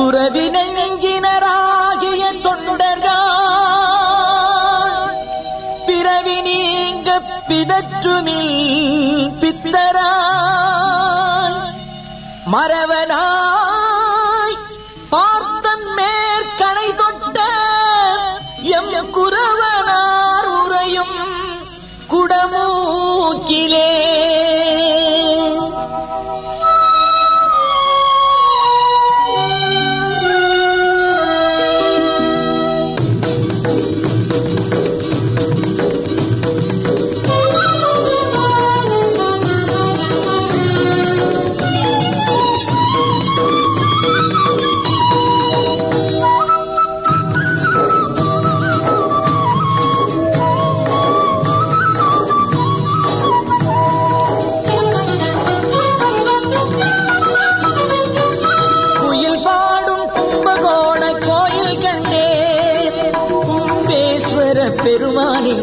துறவினை நெஞ்சினராகிய தொண்டர்கள். பிறவி நீங்க பிதற்றுமில் பித்தராய். மரவனா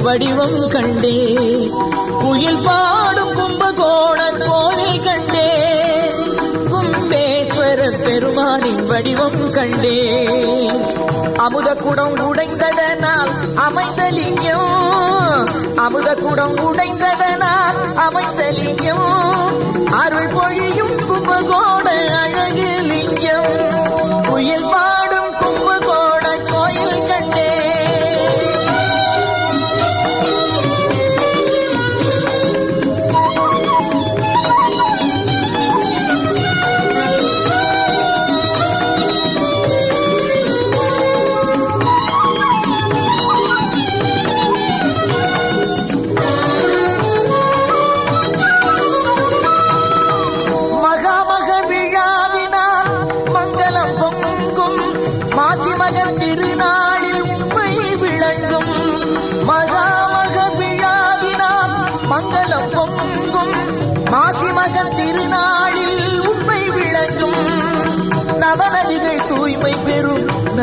வடிவம் கண்டே. குயில் பாடும் கும்பகோண கோயில் கண்டே. கும்பேஸ்வர பெருமானின் வடிவம் கண்டே. அமுத குடம் உடைந்ததனால் அமைந்த லிங்கம். அமுத குடம் உடைந்ததனால் அமைந்த லிங்கம். அருள் பொழியும் கும்பகோண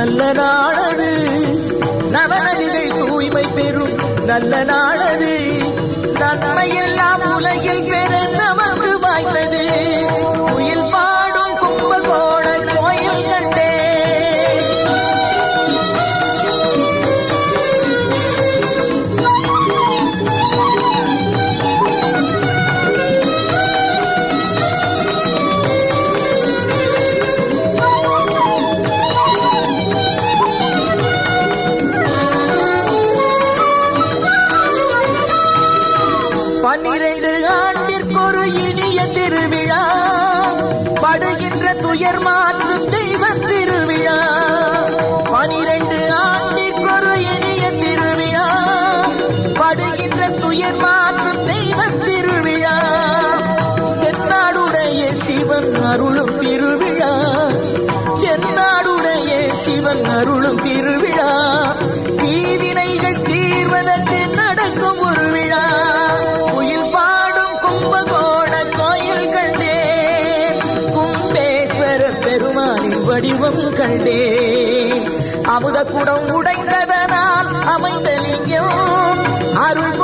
நல்ல நாளது. நவநதிகள் தூய்மை பெறும் நல்ல நாளது. நன்மையெல்லாம் உலகில் பெறும் படுகின்ற துயர் தெய்வ திருவிழா. பனிரெண்டு ஆண்டிற்கொரு இனிய திருவிழா. படுகின்ற துயர் மாற்றும் தெய்வ திருவிழா. என்னாடுடைய சிவன் அருளும் திருவிழா. என்னாடுடைய சிவன் அருளும் திருவிழா. வடிவம் கண்டே அமுத குடம் உடைந்ததனால் அமைந்த லிங்கம் அருள்